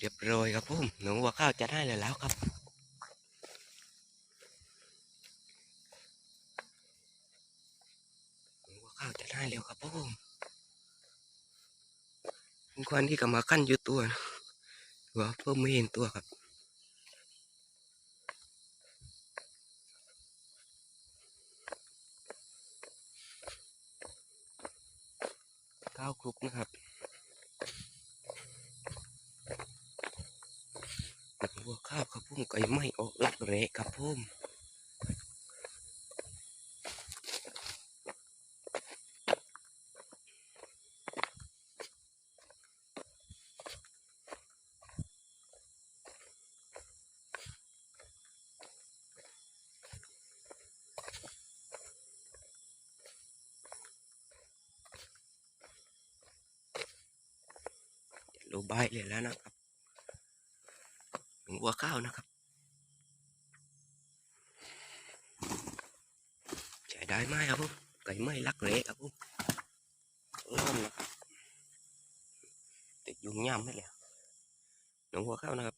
เรียบร้อยครับผมหนูวัวข้าวจะได้เลยแล้วครับ หนูวัวข้าวจะได้แล้วครับผมเป็นควันที่กำมาขั้นอยู่ตัวนะหัวเพิ่มไม่เห็นตัวครับข้าวคลุกนะครับ หัวข้าวครับพุ่มไก่ไม้ออกลักเละครับพุ่มโลบายเลยแล้วนะครับ หัวข้าวนะครับ ใช้ได้ไหมครับผมไก่ไม่รักเละครับผมล้อมนะครับติดยุงย่ำไม่แล้วหนูหัวข้าวนะครับ